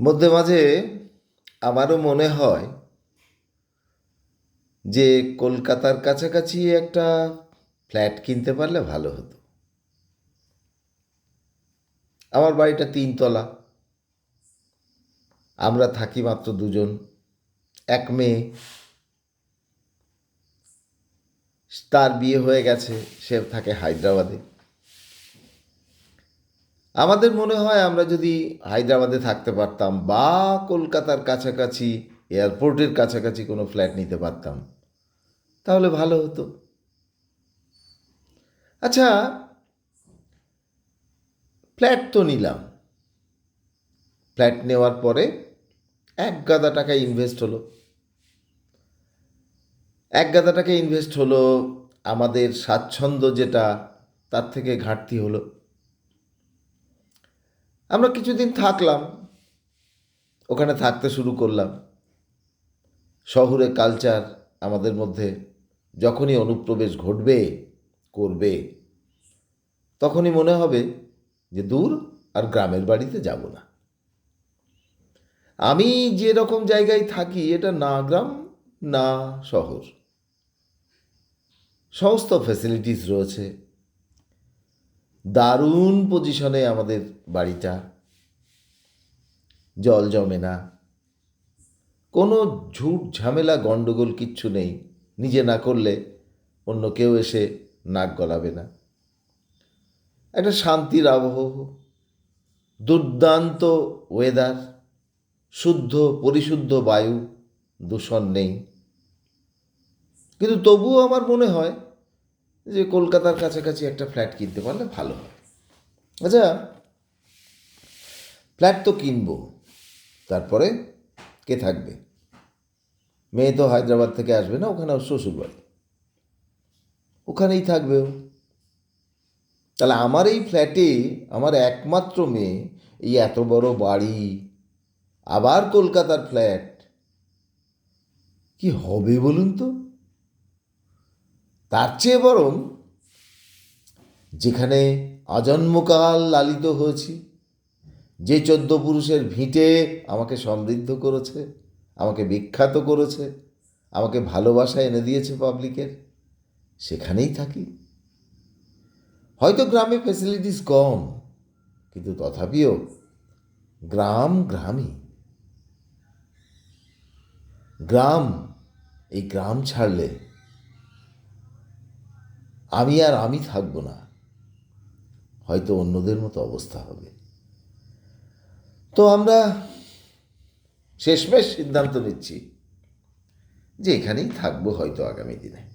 মধ্যে মাঝে আমারও মনে হয় যে কলকাতার কাছাকাছি একটা ফ্ল্যাট কিনতে পারলে ভালো হতো। আমার বাড়িটা তিনতলা। আমরা থাকি মাত্র দুজন। এক মেয়ে। তার বিয়ে হয়ে গেছে, সে থাকে হায়দ্রাবাদে। আমাদের মনে হয় আমরা যদি হায়দ্রাবাদে থাকতে পারতাম বা কলকাতার কাছাকাছি, এয়ারপোর্টের কাছাকাছি কোনো ফ্ল্যাট নিতে পারতাম, তাহলে ভালো হতো। আচ্ছা ফ্ল্যাট তো নিলাম। ফ্ল্যাট নেওয়ার পরে এক গাদা টাকা ইনভেস্ট হলো। এক গাদা টাকা ইনভেস্ট হলো, আমাদের স্বাচ্ছন্দ্য যেটা, তার থেকে ঘাটতি হলো। আমরা কিছুদিন থাকলাম, ওখানে থাকতে শুরু করলাম। শহুরে কালচার আমাদের মধ্যে যখনই অনুপ্রবেশ ঘটবে, করবে, তখনই মনে হবে যে দূর আর গ্রামের বাড়িতে যাব না। আমি যে রকম জায়গায় থাকি, এটা না গ্রাম, না শহর। সমস্ত ফ্যাসিলিটিস রয়েছে। দারুণ পজিশনে আমাদের বাড়িটা। জল জমে না। কোনো ঝুট ঝামেলা গণ্ডগোল কিচ্ছু নেই। নিজে না করলে অন্য কেউ এসে নাক গলাবে না। একটা শান্তির আবহ, দুর্দান্ত ওয়েদার শুদ্ধ, পরিশুদ্ধ বায়ু, দূষণ নেই। কিন্তু তবুও আমার মনে হয় যে কলকাতার কাছাকাছি একটা ফ্ল্যাট কিনতে পারলে ভালো হয়। আচ্ছা ফ্ল্যাট তো কিনবো, তারপরে কে থাকবে? মেয়ে তো হায়দ্রাবাদ থেকে আসবে না, ওখানে শ্বশুরবাড়ি। ওখানেই থাকবে ও। তাহলে আমার এই ফ্ল্যাটে আমার একমাত্র মেয়ে, এই এত বড় বাড়ি, আবার কলকাতার ফ্ল্যাট কি হবে বলুন তো? তার চেয়ে বরং যেখানে আজন্মকাল লালিত হয়েছি, যে চোদ্দ পুরুষের ভিটে আমাকে সমৃদ্ধ করেছে, আমাকে বিখ্যাত করেছে, আমাকে ভালোবাসা এনে দিয়েছে পাবলিকের, সেখানেই থাকি। হয়তো গ্রামে ফ্যাসিলিটিস কম, কিন্তু তথাপিও গ্রাম গ্রামই। গ্রাম, এই গ্রাম ছাড়লে আমি আর আমি থাকব না। হয়তো অন্যদের মতো অবস্থা হবে। তো আমরা শেষমেশ সিদ্ধান্ত নিচ্ছি যে এখানেই থাকব হয়তো আগামী দিনে।